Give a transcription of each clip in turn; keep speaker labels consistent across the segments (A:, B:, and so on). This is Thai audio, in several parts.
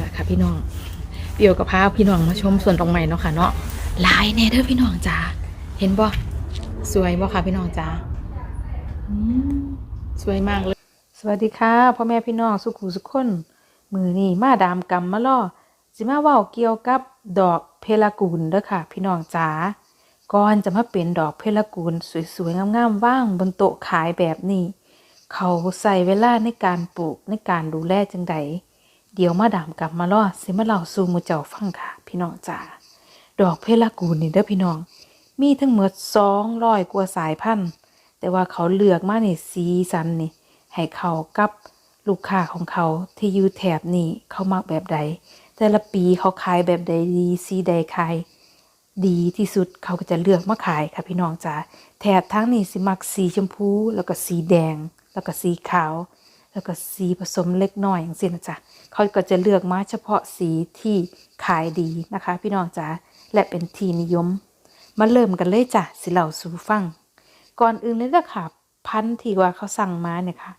A: นะคะพี่น้องเปียวกับพาพี่น้องมาชมส่วนดอกไม้เนาะค่ะเนาะลายแน่เด้อพี่น้องจ้าเห็นบ่สวยบ่ค่ะพี่น้องจ้าสวยมากเลย สวัสดีค่ะพ่อแม่พี่น้องสุขุสุขคน มือนี่มาดามกำมมาล่อสิมาว้าเกี่ยวกับดอกเพลากูลเด้อค่ะ พี่น้องจ๋าก่อนจะมาเป็นดอกเพลากูลสวยๆงามๆว่างบนโต๊ะขายแบบนี้ เขาใส่เวลาในการปลูกในการดูแลจังใด เดี๋ยวมาดามกลับมาล่อสิมาเล่าสู่มูเจ้าฟังค่ะ พี่น้องจ๋าดอกเพลากูนี่เด้อพี่น้อง มีทั้งหมด200กว่าสายพันธุ์ แต่ว่าเขาเลือกมาในสีสันนี่ ให้เขากับลูกค้าของเขาที่อยู่แถบนี้เขามักแบบใด แต่ละปีเขาขายแบบใดดีสีใดขายดีที่สุดเขาก็จะเลือกมาขายค่ะพี่น้องจ๋าแถบทั้งนี้สิมักสีชมพู แล้วก็สีแดง แล้วก็สีขาว แล้วก็สีผสมเล็กน้อยอย่างเช่นนะจ๊ะเขาก็จะเลือกมาเฉพาะสีที่ขายดีนะคะ พี่น้องจ๋าและเป็นที่นิยม มาเริ่มกันเลยจ้ะสิเหล่าสูฟัง ก่อนอื่นเลยนะค่ะ พันธุ์ที่ว่าเขาสั่งมาเนี่ยค่ะ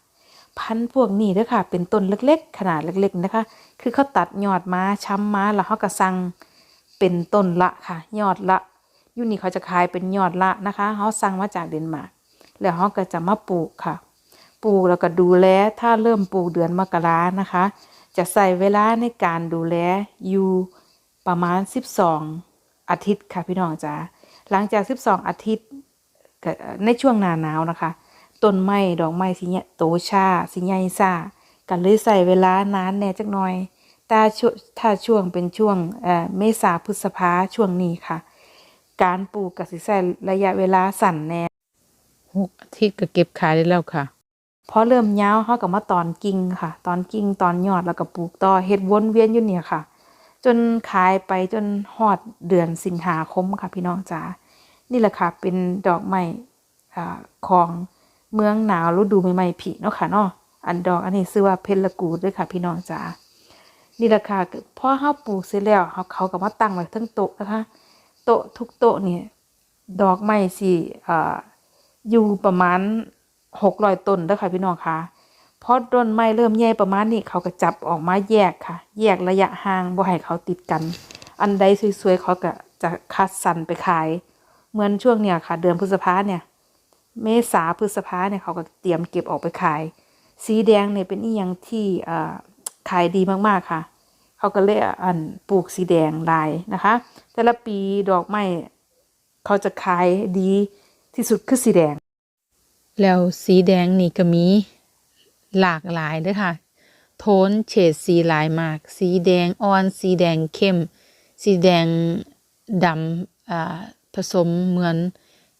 A: พันธุ์พวกนี้เด้อค่ะ เป็นต้นเล็กๆ ขนาดเล็กๆนะคะ คือเขาตัดยอดมาช้ำมาแล้วเขาก็สั่งเป็นต้นละค่ะ ยอดละยูนี่เขาจะขายเป็นยอดละนะคะเขาสั่งมาจากเดนมาร์กแล้วเขาก็จะมาปลูกค่ะ ปลูกแล้วก็ดูแลถ้าเริ่มปลูกเดือนมกรานะคะ จะใส่เวลาในการดูแลอยู่ประมาณ 12 อาทิตย์ค่ะพี่น้องจ๋าหลังจาก 12 อาทิตย์ในช่วงหน้าหนาวนะคะต้นไม้ดอกไม้สิเนี่ยโตช้าสิใหญ่ซากันเลยใส่เวลานานแน่จักหน่อยแต่ถ้าช่วงเป็นช่วงเเมษาพฤษภาช่วงนี้ค่ะ การปลูกก็สิใส่ระยะเวลาสั้นแน่
B: หกอาทิตย์ก็เก็บขายได้แล้วค่ะ
A: พอเริ่มยาวเขาก็มาตอนกิ่งค่ะ ตอนกิ่งตอนยอดแล้วก็ปลูกต่อเฮ็ดวนเวียนอยู่เนี่ยค่ะ จนขายไปจนฮอดเดือนสิงหาคมค่ะพี่น้องจ๋านี่แหละค่ะ เป็นดอกไม้อ่ของเมืองหนาวฤดูใหม่ๆผีเนาะค่ะเนาะอันดอกอันนี้ชื่อว่าเพลกูดด้วยค่ะ พี่น้องจ๋านี่แหละค่ะพอเฮาปลูกเสร็จแล้วเขาเขาก็มาตั้งไว้ทั้งโต๊ะนะคะโต๊ะทุกโต๊ะเนี่ยดอกไม้สิอ่าอยู่ประมาณ หกร้อยต้นเด้ค่ะพี่น้องค่ะพอต้นไม้เริ่มใหญ่ประมาณนี้เขาก็จับออกมาแยกค่ะ แยกระยะห่างบ่ให้เขาติดกัน อันใดสวยๆเขาก็จะคัดสรรไปขาย เหมือนช่วงเนี่ยค่ะ เดือนพฤษภาเนี่ย เมษาพฤษภาเนี่ยเขาก็เตรียมเก็บออกไปขาย สีแดงเนี่ยเป็นอีหยังที่ขายดีมากๆค่ะ เขาก็เลยอันปลูกสีแดงลายนะคะ แต่ละปีดอกไม้เขาจะขายดีที่สุดคือสีแดง
B: แล้วสีแดงนี่ก็มีหลากหลายเด้วยค่ะ โทนเฉดสีหลายมาก สีแดงอ่อน สีแดงเข้ม สีแดงดำอ่าผสมเหมือน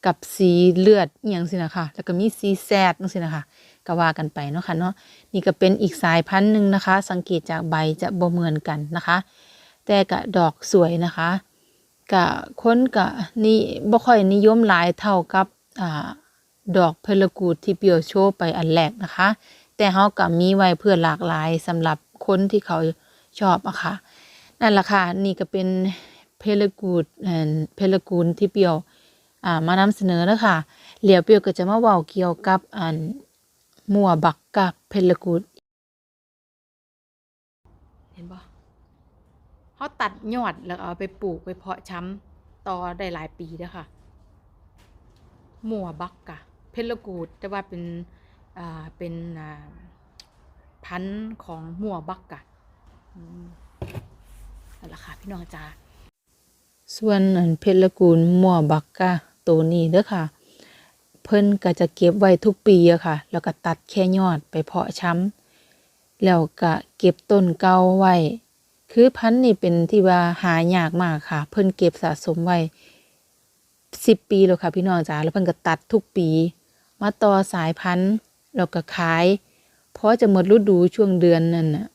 B: กับสีเลือดอย่างสินะคะ แล้วก็มีสีแซดจังสินะคะก็ว่ากันไปเนาะค่ะเนาะ นี่ก็เป็นอีกสายพันธุ์หนึ่งนะคะ สังเกตจากใบจะบ่เหมือนกันนะคะ แต่กะดอกสวยนะคะกะค้นกะนี่บ่ค่อยนิยมหลายเท่ากับอ่า ดอกเพลกูดที่เปียวโชว์ไปอันแรกนะคะ แต่เฮาก็มีไว้เพื่อหลากหลายสำหรับคนที่เขาชอบอะค่ะ นั่นแหละค่ะ นี่ก็เป็นเพลกูดเพลกูนที่เปียวมานำเสนอแล้วค่ะเหลียวเปียวก็จะมาเว้าเกี่ยวกับอันมัวบักกับเพลกูด
A: เห็นปะเขาตัดยอดแล้วเอาไปปลูกไปเพาะช้ำต่อได้หลายปีแล้วค่ะ มัวบักกะ เพชรกูดแต่ว่าเป็นอ่าเป็นอ่าพันธุ์ของมัวบักกะนั่นแหละค่ะพี่น้องจ้า
B: ส่วนอันเพชรกูลมัวบักกะตัวนี้เด้อค่ะ เพิ่นก็จะเก็บไว้ทุกปีอะค่ะ แล้วก็ตัดแค่ยอดไปเพาะช้ำแล้วก็เก็บต้นเก่าไว้คือพันธุ์นี่เป็นที่ว่าหายากมากค่ะ เพิ่นเก็บสะสมไว้สิบปีแล้วค่ะ พี่น้องจ๋าแล้วเพิ่นก็ตัดทุกปี มาต่อสายพันธุ์แล้วก็ขาย เพราะจะหมดฤดูช่วงเดือนนั่นน่ะ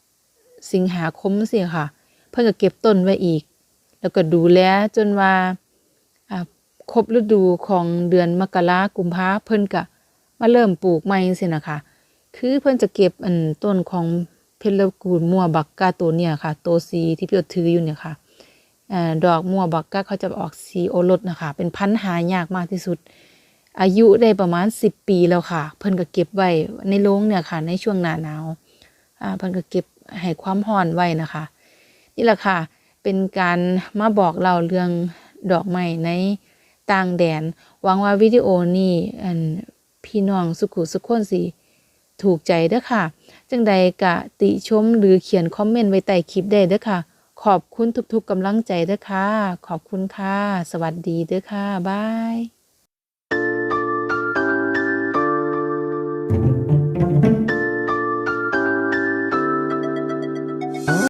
B: สิงหาคมสิค่ะ เพิ่นก็เก็บต้นไว้อีก แล้วก็ดูแลจนว่าครบฤดูของเดือนมกรากุมภาเพิ่นก็มาเริ่มปลูกใหม่จังซี่นะคะคือเพิ่นจะเก็บอันต้นของเพชรกูลมั่วบักกาตัวเนี่ยค่ะ ตัวสีที่พี่ถืออยู่เนี่ยค่ะอดอกมั่วบักกาเขาจะออกสีโอรสนะคะ เป็นพันธุ์หายากมากที่สุด อายุได้ประมาณ 10 ปีแล้วค่ะ เพิ่นก็เก็บไว้ในโรงเนี่ยค่ะ ในช่วงหน้าหนาวอ่าเพิ่นก็เก็บให้ความร้อนไว้นะคะ
A: นี่แหละค่ะ เป็นการมาบอกเราเรื่องดอกไม้ในต่างแดน หวังว่าวิดีโอนี้อันพี่น้องสุขุสุขคนสิถูกใจเด้อค่ะ จังใดกะติชมหรือเขียนคอมเมนต์ไว้ใต้คลิปได้เด้อค่ะ ขอบคุณทุกๆกำลังใจเด้อค่ะ ขอบคุณค่ะ สวัสดีเด้อค่ะ บาย